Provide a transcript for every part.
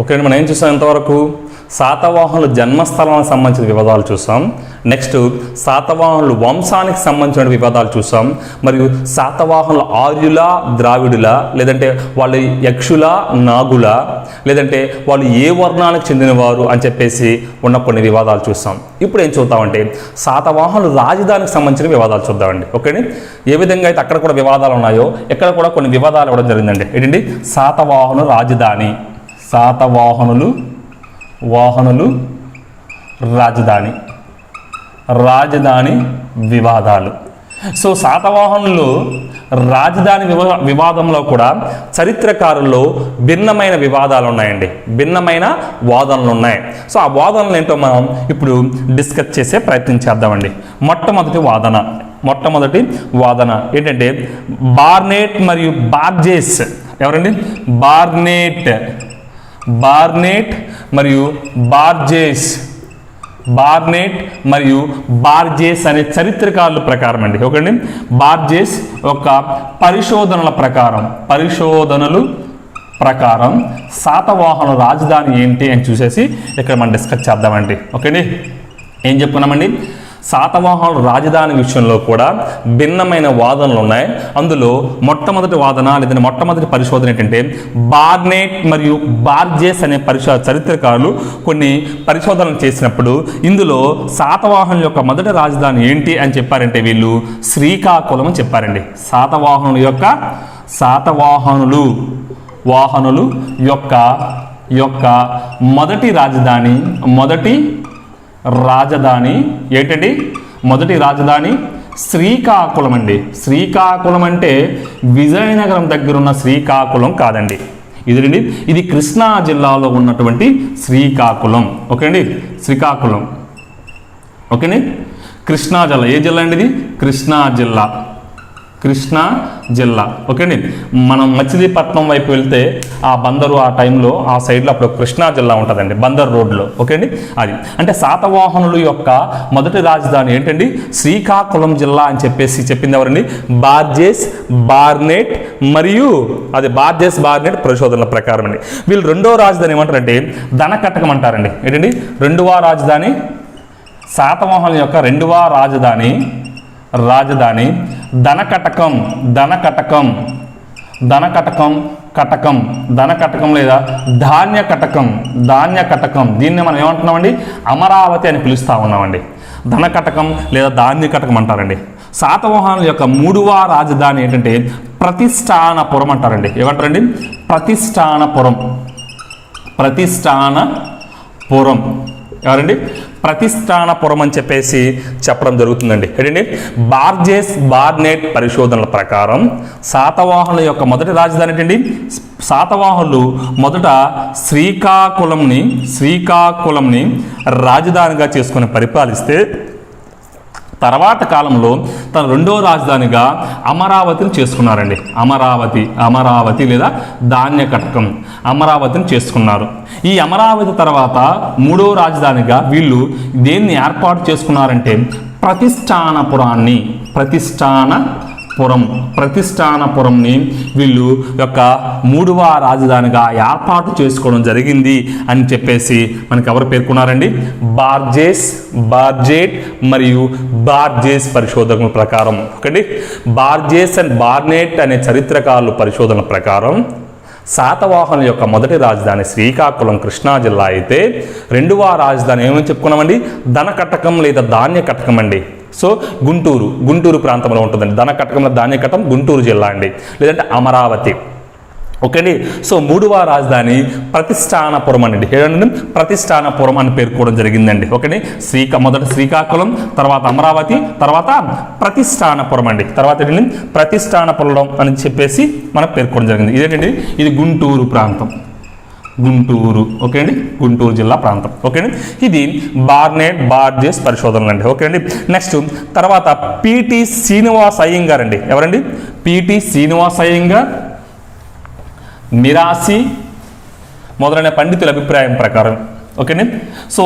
Okay మనం ఏం చూసాం ఇంతవరకు? శాతవాహనుల జన్మస్థలానికి సంబంధించిన వివాదాలు చూసాం. నెక్స్ట్ శాతవాహనులు వంశానికి సంబంధించిన వివాదాలు చూసాం. మరియు శాతవాహనులు ఆర్యుల ద్రావిడుల లేదంటే వాళ్ళు యక్షుల నాగుల లేదంటే వాళ్ళు ఏ వర్ణానికి చెందినవారు అని చెప్పేసి ఉన్న కొన్ని వివాదాలు చూసాం. ఇప్పుడు ఏం చూద్దామంటే శాతవాహనులు రాజధానికి సంబంధించిన వివాదాలు చూద్దామండి. ఓకేని? ఏ విధంగా అయితే అక్కడ కూడా వివాదాలు ఉన్నాయో ఇక్కడ కూడా కొన్ని వివాదాలు ఇవ్వడం జరిగిందండి. ఏంటండి? శాతవాహను రాజధాని. శాతవాహనులు వాహనులు రాజధాని. రాజధాని వివాదాలు. సో శాతవాహనులు రాజధాని వివా వివాదంలో కూడా చరిత్రకారుల్లో భిన్నమైన వివాదాలు ఉన్నాయండి. భిన్నమైన వాదనలు ఉన్నాయి సో ఆ వాదనలు ఏంటో మనం ఇప్పుడు డిస్కస్ చేసే ప్రయత్నం చేద్దామండి. మొట్టమొదటి వాదన. మొట్టమొదటి వాదన ఏంటంటే బార్నేట్ మరియు బార్జేస్. ఎవరండి? బార్నేట్. బార్నేట్ మరియు బార్జేస్. బార్నేట్ మరియు బార్జేస్ అనే చరిత్రకారుల ప్రకారం అండి. ఓకేండి బార్జేస్ ఒక పరిశోధనల ప్రకారం పరిశోధనలు ప్రకారం శాతవాహన రాజధాని ఏంటి అని చూసేసి ఇక్కడ మనం డిస్కస్ చేద్దామండి. ఓకేండి? ఏం చెప్పుకున్నామండి? శాతవాహనుల రాజధాని విషయంలో కూడా భిన్నమైన వాదనలు ఉన్నాయి అందులో మొట్టమొదటి వాదన లేదా మొట్టమొదటి పరిశోధన ఏంటంటే బార్నెట్ మరియు బార్జేస్ అనే పరిశో చరిత్రకారులు కొన్ని పరిశోధనలు చేసినప్పుడు ఇందులో శాతవాహనుల యొక్క మొదటి రాజధాని ఏంటి అని చెప్పారంటే వీళ్ళు శ్రీకాకుళం అని చెప్పారండి. శాతవాహనుల యొక్క శాతవాహనులు వాహనులు యొక్క యొక్క మొదటి రాజధాని మొదటి రాజధాని ఏంటండి? మొదటి రాజధాని శ్రీకాకుళం అండి. శ్రీకాకుళం అంటే విజయనగరం దగ్గర ఉన్న శ్రీకాకుళం కాదండి. ఇదండి ఇది కృష్ణా జిల్లాలో ఉన్నటువంటి శ్రీకాకుళం. ఓకే అండి శ్రీకాకుళం. ఓకేనే కృష్ణా జిల్లా. ఏ జిల్లా అండి ఇది? కృష్ణా జిల్లా. కృష్ణా జిల్లా. ఓకే అండి? మనం మచిలీపట్నం వైపు వెళ్తే ఆ బందరు ఆ టైంలో ఆ సైడ్లో అప్పుడు కృష్ణా జిల్లా ఉంటుందండి బందర్ రోడ్లో ఓకే అండి? అది. అంటే శాతవాహనుల యొక్క మొదటి రాజధాని ఏంటండి? శ్రీకాకుళం జిల్లా అని చెప్పేసి చెప్పింది ఎవరండి? బార్జేస్ బార్నేట్ మరియు అది బార్జెస్ బార్నెట్ పరిశోధనల ప్రకారం అండి. వీళ్ళు రెండో రాజధాని ఏమంటారంటే ధనకటకం అంటారండి. ఏంటండి? రెండవ రాజధాని శాతవాహనుల యొక్క రెండవ రాజధాని రాజధాని. ధనకటకం ధనకటకం ధనకటకం కటకం ధనకటకం లేదా ధాన్య కటకం ధాన్య కటకం. దీన్ని మనం ఏమంటున్నామండి? అమరావతి అని పిలుస్తూ ఉన్నామండి. ధనకటకం లేదా ధాన్య కటకం అంటారండి. శాతవాహనుల యొక్క మూడవ రాజధాని ఏంటంటే ప్రతిష్టానపురం అంటారండి. ఏమంటారండి? ప్రతిష్టానపురం. ప్రతిష్టానపురం. ఎవరండి? ప్రతిష్టానపురం అని చెప్పేసి చెప్పడం జరుగుతుందండి. ఏంటండి? బార్జేస్ బార్నెట్ పరిశోధనల ప్రకారం శాతవాహనుల యొక్క మొదటి రాజధాని ఏంటండి? శాతవాహనులు మొదట శ్రీకాకుళంని శ్రీకాకుళంని రాజధానిగా చేసుకుని పరిపాలిస్తే తర్వాత కాలంలో తన రెండో రాజధానిగా అమరావతిని చేసుకున్నారండి. అమరావతి అమరావతి లేదా ధాన్య కటకం అమరావతిని చేసుకున్నారు. ఈ అమరావతి తర్వాత మూడో రాజధానిగా వీళ్ళు దేన్ని ఏర్పాటు చేసుకున్నారంటే ప్రతిష్టానపురాన్ని ప్రతిష్టాన పురం ప్రతిష్టానపురంని వీళ్ళు యొక్క మూడవ రాజధానిగా ఏర్పాటు చేసుకోవడం జరిగింది అని చెప్పేసి మనకి ఎవరు పేర్కొన్నారండి? బార్జేస్ బార్జేట్ మరియు బార్జేస్ పరిశోధకుల ప్రకారం. ఒకటి బార్జేస్ అండ్ బార్నేట్ అనే చరిత్రకారుల పరిశోధనల ప్రకారం శాతవాహనుల యొక్క మొదటి రాజధాని శ్రీకాకుళం కృష్ణా జిల్లా అయితే రెండవ రాజధాని ఏమని చెప్పుకున్నామండి? ధన కటకం లేదా ధాన్య కటకం అండి. సో గుంటూరు గుంటూరు ప్రాంతంలో ఉంటుందండి. ధన కటకంలో ధాన్య గుంటూరు జిల్లా అండి. లేదంటే అమరావతి. ఓకే అండి సో మూడవ రాజధాని ప్రతిష్టానపురం అండి. ఏదండి? ప్రతిష్టానపురం అని పేర్కోవడం జరిగిందండి. ఓకేని శ్రీకా మొదట శ్రీకాకుళం తర్వాత అమరావతి తర్వాత ప్రతిష్టానపురం అండి. తర్వాత ఏంటండి? ప్రతిష్టానపురం అని చెప్పేసి మనం పేర్కోవడం జరిగింది. ఇదేంటండి? ఇది గుంటూరు ప్రాంతం. గుంటూరు ఓకే అండి? గుంటూరు జిల్లా ప్రాంతం ఓకే అండి? ఇది బార్నేట్ బార్జెస్ పరిశోధనలు అండి ఓకే అండి? నెక్స్ట్ తర్వాత పిటి శ్రీనివాస్ అయ్యంగార్ అండి ఎవరండి? పిటి శ్రీనివాస్ అయ్యంగార్ మిరాసి మొదలైన పండితుల అభిప్రాయం ప్రకారం ఓకేనే సో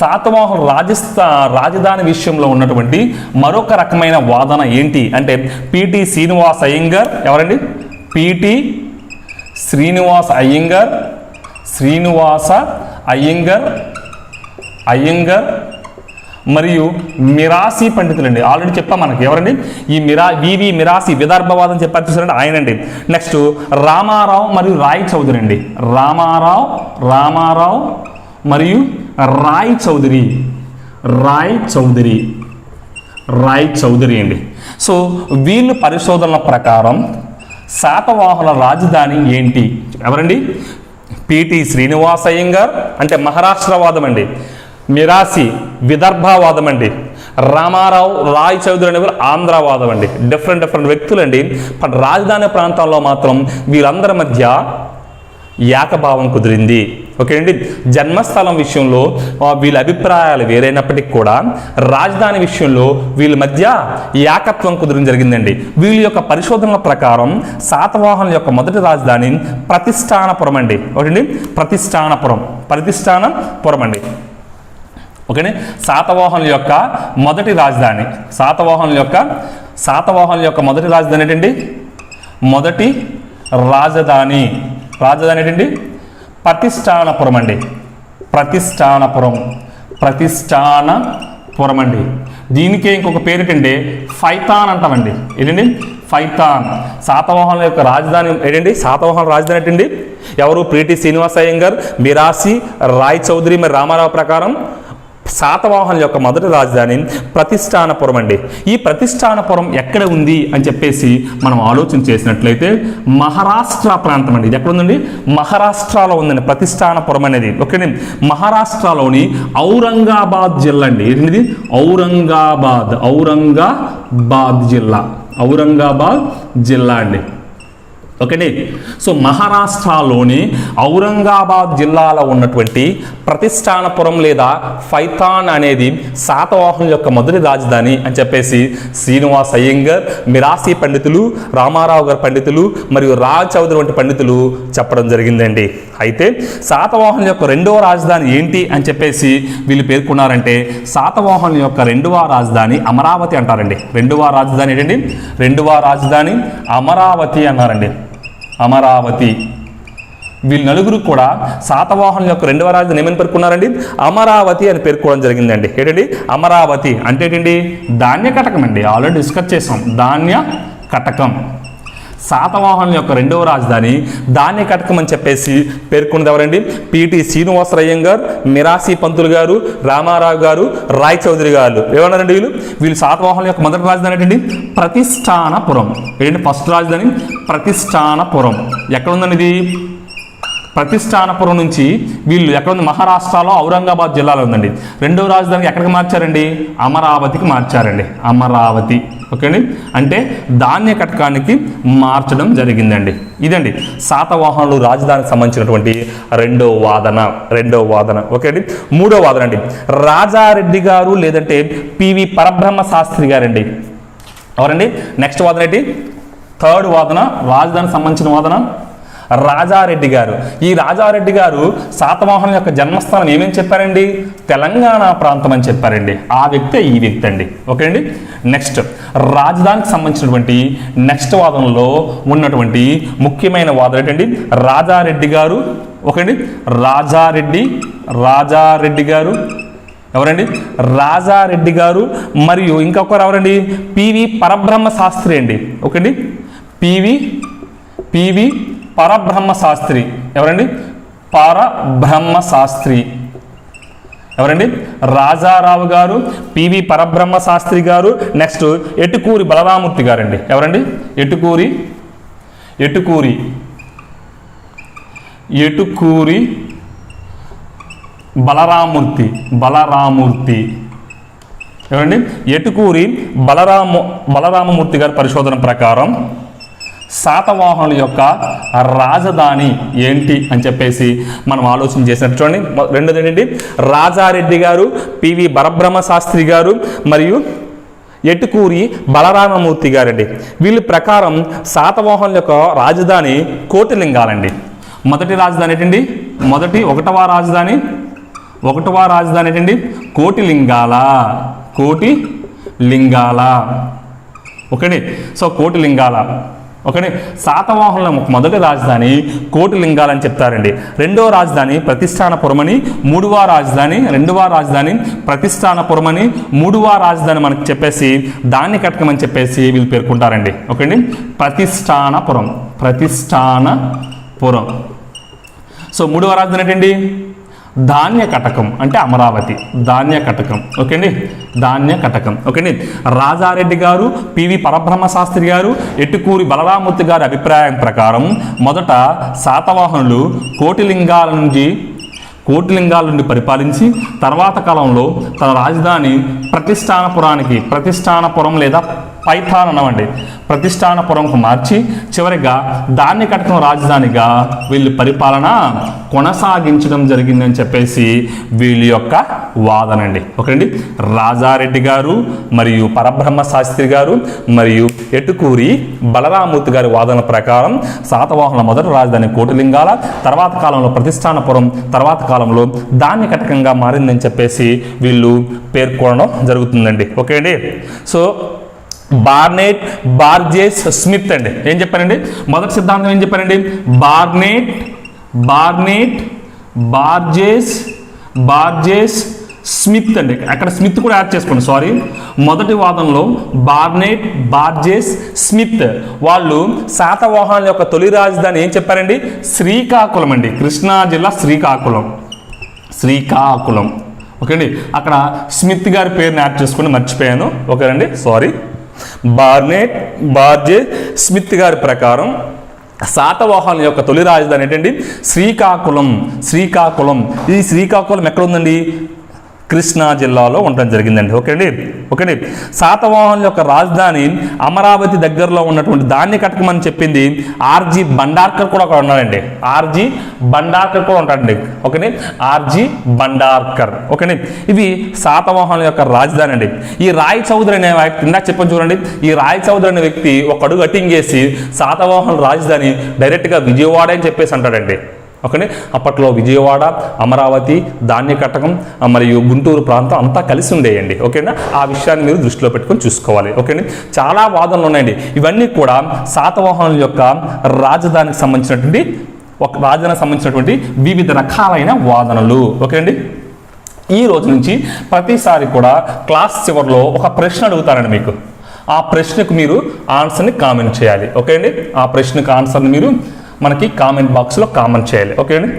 శాతవాహన రాజస్థా రాజధాని విషయంలో ఉన్నటువంటి మరొక రకమైన వాదన ఏంటి? అంటే పిటి శ్రీనివాస్ అయ్యంగార్ ఎవరండి? పిటి శ్రీనివాస్ అయ్యంగార్ శ్రీనివాస అయ్యంగర్ అయ్యంగర్ మరియు మిరాసి పండితులండి. ఆల్రెడీ చెప్పాం మనకి. ఎవరండి? ఈ మిరా వివి మిరాసి విదర్భవాదం చెప్పారు చూసారండి? ఆయనండి. నెక్స్ట్ రామారావు మరియు రాయ్ చౌదరి అండి రామారావు రామారావు మరియు రాయ్ చౌదరి. రాయ్ చౌదరి. రాయ్ చౌదరి అండి. సో వీళ్ళు పరిశోధనల ప్రకారం శాతవాహనుల రాజధాని ఏంటి? ఎవరండి? పిటి శ్రీనివాస అయ్యంగార్ అంటే మహారాష్ట్రవాదం అండి మిరాసి విదర్భవాదం అండి రామారావు రాయ్ చౌదరి అనేవారు ఆంధ్రవాదం అండి డిఫరెంట్ డిఫరెంట్ వ్యక్తులండి. రాజధాని ప్రాంతాల్లో మాత్రం వీరందరి మధ్య ఏకభావం కుదిరింది. ఓకే అండి జన్మస్థలం విషయంలో వీళ్ళ అభిప్రాయాలు వేరైనప్పటికీ కూడా రాజధాని విషయంలో వీళ్ళ మధ్య ఏకత్వం కుదరడం జరిగిందండి. వీళ్ళ యొక్క పరిశోధనల ప్రకారం శాతవాహనుల యొక్క మొదటి రాజధాని ప్రతిష్టానపురం అండి. ఓకేండి ప్రతిష్టానపురం. ప్రతిష్టానపురం అండి. ఓకేనే శాతవాహనుల యొక్క మొదటి రాజధాని. శాతవాహనుల యొక్క శాతవాహనుల యొక్క మొదటి రాజధాని ఏంటండి? మొదటి రాజధాని. రాజధాని ఏంటండి? ప్రతిష్టానపురం అండి ప్రతిష్టానపురం. ప్రతిష్టానపురం అండి దీనికే ఇంకొక పేరు ఏంటంటే ఫైతాన్ అంటామండి. ఏంటండి? ఫైతాన్. శాతవాహనుల యొక్క రాజధాని ఏంటండి? శాతవాహనుల రాజధాని ఏంటండి? ఎవరు? ప్రీటి శ్రీనివాస అయ్యంగర్ మిరాసి రాయ్ చౌదరి మరి రామారావు ప్రకారం శాతవాహనుల యొక్క మొదటి రాజధాని ప్రతిష్టానపురం అండి ఈ ప్రతిష్టానపురం ఎక్కడ ఉంది అని చెప్పేసి మనం ఆలోచన చేసినట్లయితే మహారాష్ట్ర ప్రాంతం అండి ఇది ఎక్కడ ఉందండి మహారాష్ట్రలో ఉందండి. ప్రతిష్టానపురం అనేది. ఓకే మహారాష్ట్రలోని ఔరంగాబాద్ జిల్లా అండి. ఏంటిది? ఔరంగాబాద్. ఔరంగాబాద్ జిల్లా. ఔరంగాబాద్ జిల్లా అండి. ఓకేండి? సో మహారాష్ట్రలోని ఔరంగాబాద్ జిల్లాలో ఉన్నటువంటి ప్రతిష్టానపురం లేదా ఫైతాన్ అనేది శాతవాహనుల యొక్క మొదటి రాజధాని అని చెప్పేసి శ్రీనివాస్ అయ్యంగర్ మిరాసి పండితులు రామారావు గారి పండితులు మరియు రాజ్ చౌదరి వంటి పండితులు చెప్పడం జరిగిందండి. అయితే శాతవాహనుల యొక్క రెండవ రాజధాని ఏంటి అని చెప్పేసి వీళ్ళు పేర్కొన్నారంటే శాతవాహనుల యొక్క రెండవ రాజధాని అమరావతి అంటారండి. రెండవ రాజధాని ఏంటండి? రెండవ రాజధాని అమరావతి అన్నారండి. అమరావతి. వీళ్ళు నలుగురు కూడా శాతవాహనుల యొక్క రెండవ రాజధాని ఏమని పేర్కొన్నారండి? అమరావతి అని పేర్కోవడం జరిగిందండి. ఏంటండి? అమరావతి అంటే ఏంటండి? ధాన్య కటకం అండి. ఆల్రెడీ డిస్కస్ చేసాం. ధాన్య కటకం. శాతవాహనం యొక్క రెండవ రాజధాని ధాన్య కటకం అని చెప్పేసి పేర్కొన్నది ఎవరండి? పిటి శ్రీనివాసరయ్యంగార్ మిరాసి పంతులు గారు రామారావు గారు రాయ్ చౌదరి గారు. ఏమన్నారండి వీళ్ళు? వీళ్ళు శాతవాహనం యొక్క మొదటి రాజధాని ఏంటండి? ప్రతిష్టానపురం ఏంటంటే ఫస్ట్ రాజధాని? ప్రతిష్టానపురం ఎక్కడ ఉందండి ఇది? ప్రతిష్టానపురం నుంచి వీళ్ళు ఎక్కడ ఉంది మహారాష్ట్రలో ఔరంగాబాద్ జిల్లాలో ఉందండి. రెండవ రాజధానికి ఎక్కడికి మార్చారండి? అమరావతికి మార్చారండి. అమరావతి. ఓకే అండి అంటే ధాన్య కటకానికి మార్చడం జరిగిందండి. ఇదండి. శాతవాహనులు రాజధానికి సంబంధించినటువంటి రెండో వాదన. రెండో వాదన. ఓకే అండి మూడో వాదన అండి. రాజారెడ్డి గారు లేదంటే పివి పరబ్రహ్మ శాస్త్రి గారండి. ఎవరండి? నెక్స్ట్ వాదన ఏంటి? థర్డ్ వాదన. రాజధానికి సంబంధించిన వాదన. రాజారెడ్డి గారు. ఈ రాజారెడ్డి గారు శాతవాహనం యొక్క జన్మస్థానం ఏమేమి చెప్పారండి? తెలంగాణ ప్రాంతం అని చెప్పారండి. ఆ వ్యక్తే ఈ వ్యక్తి అండి. ఓకే అండి నెక్స్ట్ రాజధానికి సంబంధించినటువంటి నెక్స్ట్ వాదనలో ఉన్నటువంటి ముఖ్యమైన వాదన ఏంటండి? రాజారెడ్డి గారు ఓకే అండి రాజారెడ్డి రాజారెడ్డి గారు ఎవరండి? రాజారెడ్డి గారు మరియు ఇంకొకరు ఎవరండి? పివి పరబ్రహ్మ శాస్త్రి అండి. ఓకే అండి పివి పివి పరబ్రహ్మ శాస్త్రి ఎవరండి? పరబ్రహ్మ శాస్త్రి ఎవరండి? రాజారావు గారు పివి పరబ్రహ్మ శాస్త్రి గారు నెక్స్ట్ ఎటుకూరి బలరామూర్తి గారండి. ఎవరండి? ఎటుకూరి? ఎటుకూరి? ఎటుకూరి బలరామూర్తి. బలరామూర్తి. ఏమండి ఎటుకూరి బలరాము బలరామమూర్తి గారి పరిశోధన ప్రకారం శాతవాహనుల యొక్క రాజధాని ఏంటి అని చెప్పేసి మనం ఆలోచన చేసినట్టు చూడండి. రెండోది ఏంటంటే రాజారెడ్డి గారు పివి బరబ్రహ్మ శాస్త్రి గారు మరియు ఎటుకూరి బలరామమూర్తి గారండి. వీళ్ళ ప్రకారం శాతవాహనుల యొక్క రాజధాని కోటిలింగాలండి. మొదటి రాజధాని ఏంటండి? మొదటి ఒకటవ రాజధాని? ఒకటవ రాజధాని ఏంటండి? కోటిలింగాల. కోటి లింగాల ఓకేండి? సో కోటి లింగాల ఓకే శాతవాహనుల మొదటి రాజధాని కోటి లింగాలని చెప్తారండి. రెండవ రాజధాని ప్రతిష్టానపురమని మూడవ రాజధాని రెండవ రాజధాని ప్రతిష్టానపురమని మూడవ రాజధాని మనకు చెప్పేసి దాన్ని కట్టకమని చెప్పేసి వీళ్ళు పేర్కొంటారండి. ఓకే అండి ప్రతిష్టానపురం ప్రతిష్టానపురం సో మూడవ రాజధాని ఏంటండి? ధాన్య కటకం అంటే అమరావతి. ధాన్య కటకం. ఓకే అండి ధాన్య కటకం. ఓకే అండి రాజారెడ్డి గారు పివి పరబ్రహ్మ శాస్త్రి గారు ఎట్టుకూరి బలరామూర్తి గారి అభిప్రాయం ప్రకారం మొదట శాతవాహనులు కోటిలింగాల నుంచి కోటిలింగాల నుండి పరిపాలించి తర్వాత కాలంలో తన రాజధాని ప్రతిష్టానపురానికి ప్రతిష్టానపురం లేదా పైథాన్ అనవండి. ప్రతిష్టానపురంకు మార్చి చివరిగా దాన్ని కట్టడం రాజధానిగా వీళ్ళు పరిపాలన కొనసాగించడం జరిగిందని చెప్పేసి వీళ్ళ యొక్క వాదన అండి ఓకేండి రాజారెడ్డి గారు మరియు పరబ్రహ్మ శాస్త్రి గారు మరియు ఎటుకూరి బలరామూర్తి గారి వాదన ప్రకారం శాతవాహనుల మొదటి రాజధాని కోటిలింగాల తర్వాత కాలంలో ప్రతిష్టానపురం తర్వాత కాలంలో దాన్ని కటకంగా మారిందని చెప్పేసి వీళ్ళు పేర్కొనడం జరుగుతుందండి. ఓకే అండి? సో బార్నెట్ బార్జేస్ స్మిత్ అండి. ఏం చెప్పారండి? మొదటి సిద్ధాంతం ఏం చెప్పారండి? Barnett Barnett Burgess Burgess Smith అండి. అక్కడ స్మిత్ కూడా యాడ్ చేసుకోండి సారీ. మొదటి వాదనలో బార్నెట్ బార్జేస్ స్మిత్. వాళ్ళు శాతవాహనుల యొక్క తొలి రాజధాని ఏం చెప్పారండి? శ్రీకాకుళం అండి. కృష్ణా జిల్లా శ్రీకాకుళం. శ్రీకాకుళం. ఓకే అండి అక్కడ స్మిత్ గారి పేరుని యాడ్ చేసుకుని మర్చిపోయాను. ఓకేనండి సారీ. బార్నెట్ బార్జే స్మిత్ గారి ప్రకారం శాతవాహనుల యొక్క తొలి రాజధాని ఏంటండి? శ్రీకాకుళం శ్రీకాకుళం. ఈ శ్రీకాకుళం ఎక్కడ ఉందండి కృష్ణా జిల్లాలో ఉండడం జరిగిందండి. ఓకే అండి? ఓకే శాతవాహనుల యొక్క రాజధాని అమరావతి దగ్గరలో ఉన్నటువంటి దాన్ని కట్టకమని చెప్పింది ఆర్జీ బండార్కర్ కూడా అక్కడ ఉన్నాడండి. ఆర్జీ బండార్కర్ కూడా ఉంటాడండి. ఓకేనే ఆర్జీ బండార్కర్. ఓకేనే ఇవి శాతవాహనుల యొక్క రాజధాని అండి. ఈ రాయ్ చౌదరి అనే వ్యక్తి ఇందాక చెప్పని చూడండి. ఈ రాయ్ చౌదరి అనే వ్యక్తి ఒక అడుగు అటింగేసి శాతవాహనుల రాజధాని డైరెక్ట్గా విజయవాడ అని చెప్పేసి అంటాడండి. ఓకే అప్పట్లో విజయవాడ అమరావతి ధాన్యకటకం మరియు గుంటూరు ప్రాంతం అంతా కలిసి ఉండేయండి. ఓకేనా ఆ విషయాన్ని మీరు దృష్టిలో పెట్టుకొని చూసుకోవాలి. ఓకేనా చాలా వాదనలు ఉన్నాయండి. ఇవన్నీ కూడా శాతవాహనుల యొక్క రాజధానికి సంబంధించినటువంటి ఒక రాజధానికి సంబంధించినటువంటి వివిధ రకాలైన వాదనలు. ఓకే అండి? ఈ రోజు నుంచి ప్రతిసారి కూడా క్లాస్ చివరిలో ఒక ప్రశ్న అడుగుతారండి మీకు. ఆ ప్రశ్నకు మీరు ఆన్సర్ని కామెంట్ చేయాలి. ఓకే అండి? ఆ ప్రశ్నకు ఆన్సర్ని మీరు మనకి కామెంట్ బాక్స్లో కామెంట్ చేయాలి. ఓకే అండి?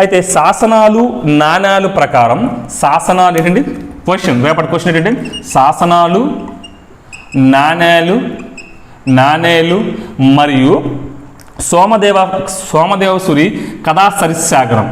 అయితే శాసనాలు నాణాలు ప్రకారం శాసనాలు ఏంటండి? క్వశ్చన్ రేపటి క్వశ్చన్ ఏంటంటే శాసనాలు నాణేలు నాణేలు మరియు సోమదేవ సోమదేవసురి కథా సరిసాగరం